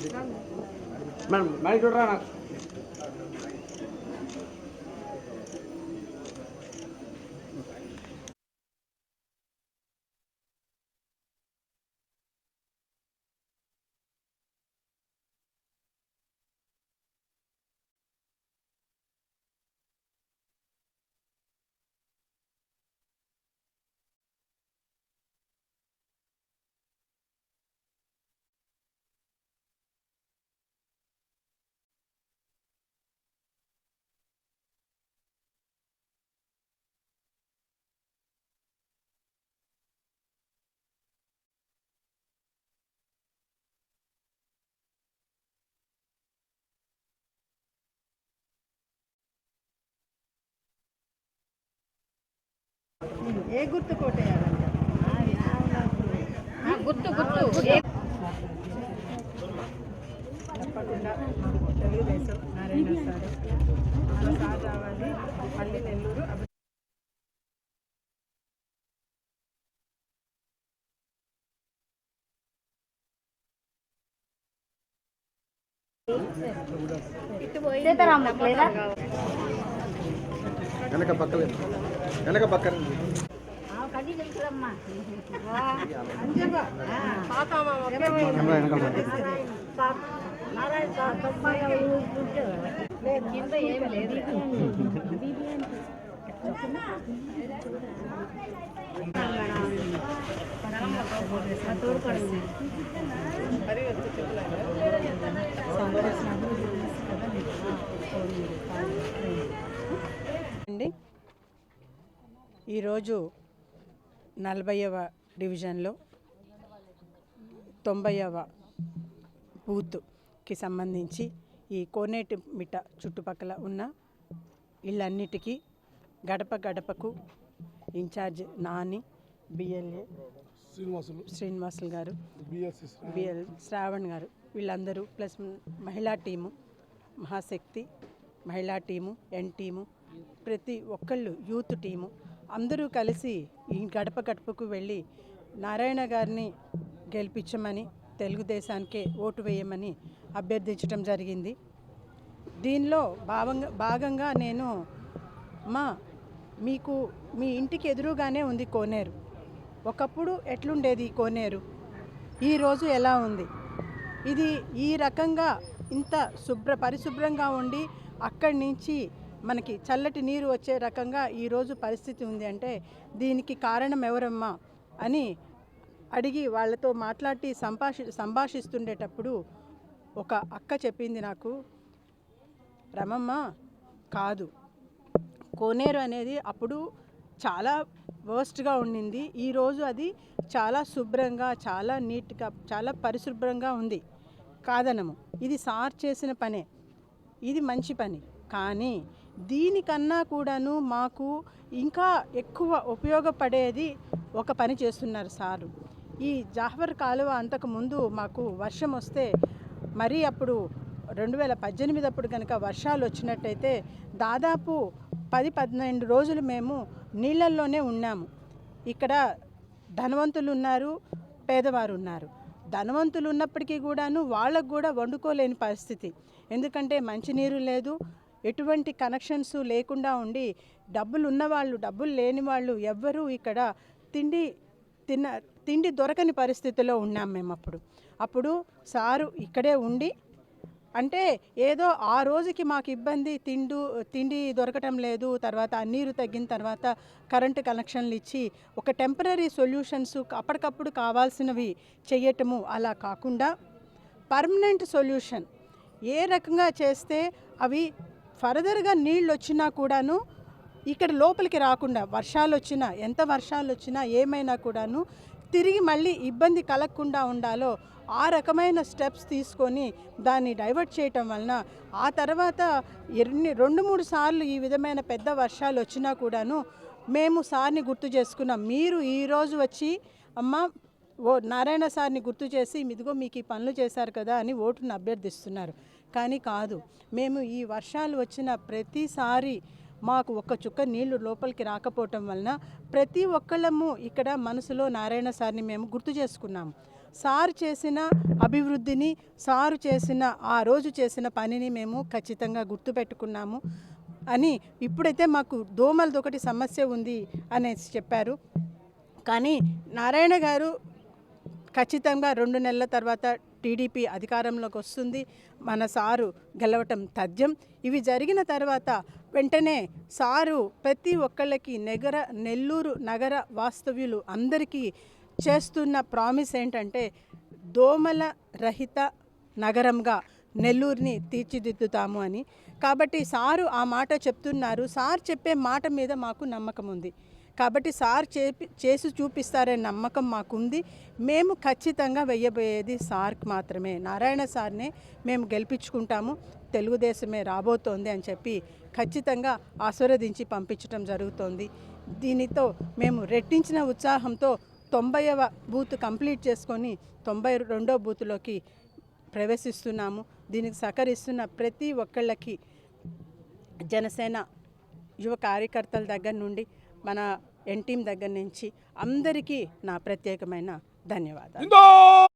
Madam madam చూడరా నాకు ఏ గుర్తు కొట్టేయాలంట? గుర్తు గుర్తు తప్పకుండా తెలుగుదేశం నారాయణ సార్. మన సార్ రావాలి. నెల్లూరు వెనక పక్కన వెనక పక్కన కెమెరా అండి ఈరోజు నలభైవ డివిజన్లో తొంభైవ బూత్కి సంబంధించి ఈ కోనేటి మిట్ట చుట్టుపక్కల ఉన్న ఇళ్ళన్నిటికీ గడప గడపకు incharge Nani BLA Srinivasulu. Srinivasulu garu BL Shravan గారు వీళ్ళందరూ ప్లస్ మహిళా టీము మహాశక్తి మహిళా టీము ఎన్ టీము ప్రతి ఒక్కళ్ళు యూత్ టీము అందరూ కలిసి ఈ గడప గడపకు వెళ్ళి నారాయణ గారిని గెలిపించమని తెలుగుదేశానికే ఓటు వేయమని అభ్యర్థించడం జరిగింది. దీనిలో భావంగా భాగంగా నేను మా మీకు మీ ఇంటికి ఎదురుగానే ఉంది కోనేరు. ఒకప్పుడు ఎట్లుండేది ఈ కోనేరు? ఈరోజు ఎలా ఉంది? ఇది ఈ రకంగా ఇంత శుభ్ర పరిశుభ్రంగా ఉండి అక్కడి నుంచి మనకి చల్లటి నీరు వచ్చే రకంగా ఈరోజు పరిస్థితి ఉంది అంటే దీనికి కారణం ఎవరమ్మా అని అడిగి వాళ్ళతో మాట్లాడి సంభాషి సంభాషిస్తుండేటప్పుడు ఒక అక్క చెప్పింది నాకు రమమ్మ కాదు. కోనేరు అనేది అప్పుడు చాలా వర్స్ట్గా ఉండింది. ఈరోజు అది చాలా శుభ్రంగా చాలా నీట్గా చాలా పరిశుభ్రంగా ఉంది. కాదనము. ఇది సార్ చేసిన పనే. ఇది మంచి పని. కానీ దీనికన్నా కూడాను మాకు ఇంకా ఎక్కువ ఉపయోగపడేది ఒక పని చేస్తున్నారు సారు. ఈ జాఫర్ కాలువ అంతకు ముందు మాకు వర్షం వస్తే మరీ అప్పుడు రెండు వేల పద్దెనిమిది అప్పుడు కనుక వర్షాలు వచ్చినట్టయితే దాదాపు పది పన్నెండు రోజులు మేము నీళ్ళల్లోనే ఉన్నాము. ఇక్కడ ధనవంతులు ఉన్నారు పేదవారు ఉన్నారు. ధనవంతులు ఉన్నప్పటికీ కూడాను వాళ్ళకు కూడా వండుకోలేని పరిస్థితి. ఎందుకంటే మంచినీరు లేదు ఎటువంటి కనెక్షన్స్ లేకుండా ఉండి డబ్బులు ఉన్నవాళ్ళు డబ్బులు లేని వాళ్ళు ఎవ్వరూ ఇక్కడ తిండి తిన్న తిండి దొరకని పరిస్థితిలో ఉన్నాం మేము అప్పుడు అప్పుడు సారు ఇక్కడే ఉండి అంటే ఏదో ఆ రోజుకి మాకు ఇబ్బంది తిండు తిండి దొరకటం లేదు తర్వాత నీరు తగ్గిన తర్వాత కరెంటు కనెక్షన్లు ఇచ్చి ఒక టెంపరీ సొల్యూషన్స్ అప్పటికప్పుడు కావాల్సినవి చేయటము అలా కాకుండా పర్మనెంట్ సొల్యూషన్ ఏ రకంగా చేస్తే అవి ఫర్దర్గా నీళ్ళు వచ్చినా కూడాను ఇక్కడ లోపలికి రాకుండా వర్షాలు వచ్చినా ఎంత వర్షాలు వచ్చినా ఏమైనా కూడాను తిరిగి మళ్ళీ ఇబ్బంది కలగకుండా ఉండాలో ఆ రకమైన స్టెప్స్ తీసుకొని దాన్ని డైవర్ట్ చేయటం వలన ఆ తర్వాత ఎన్ని రెండు మూడు సార్లు ఈ విధమైన పెద్ద వర్షాలు వచ్చినా కూడాను మేము సార్ని గుర్తు చేసుకున్నాం. మీరు ఈరోజు వచ్చి అమ్మ ఓ నారాయణ సార్ని గుర్తు చేసి ఇదిగో మీకు ఈ పనులు చేశారు కదా అని ఓటును అభ్యర్థిస్తున్నారు. కానీ కాదు. మేము ఈ వర్షాలు వచ్చిన ప్రతిసారి మాకు ఒక్క చుక్క నీళ్ళు లోపలికి రాకపోవటం వలన ప్రతి ఒక్కళ్ళము ఇక్కడ మనసులో నారాయణ సార్ని మేము గుర్తు చేసుకున్నాము సారు చేసిన అభివృద్ధిని సారు చేసిన ఆ రోజు చేసిన పనిని మేము ఖచ్చితంగా గుర్తుపెట్టుకున్నాము అని ఇప్పుడైతే మాకు దోమలది ఒకటి సమస్య ఉంది అనేసి చెప్పారు. కానీ నారాయణ గారు ఖచ్చితంగా రెండు నెలల తర్వాత టీడీపీ అధికారంలోకి వస్తుంది. మన సారు గెలవటం తథ్యం. ఇవి జరిగిన తర్వాత వెంటనే సారు ప్రతి ఒక్కళ్ళకి నగర నెల్లూరు నగర వాస్తవ్యులు అందరికీ చేస్తున్న ప్రామిస్ ఏంటంటే దోమల రహిత నగరంగా నెల్లూరుని తీర్చిదిద్దుతాము అని. కాబట్టి సారు ఆ మాట చెప్తున్నారు. సార్ చెప్పే మాట మీద మాకు నమ్మకం ఉంది. కాబట్టి సార్ చేపి చేసి చూపిస్తారనే నమ్మకం మాకుంది. మేము ఖచ్చితంగా వెయ్యబోయేది సార్కి మాత్రమే. నారాయణ సార్నే మేము గెలిపించుకుంటాము. తెలుగుదేశమే రాబోతోంది అని చెప్పి ఖచ్చితంగా ఆశీర్వదించి పంపించడం జరుగుతోంది. దీనితో మేము రెట్టించిన ఉత్సాహంతో తొంభైవ బూత్ కంప్లీట్ చేసుకొని తొంభై రెండో బూత్లోకి ప్రవేశిస్తున్నాము. దీనికి సహకరిస్తున్న ప్రతి ఒక్కళ్ళకి జనసేన యువ కార్యకర్తల దగ్గర నుండి మన ఎన్ టీం దగ్గర నుంచి అందరికీ నా ప్రత్యేకమైన ధన్యవాదాలు.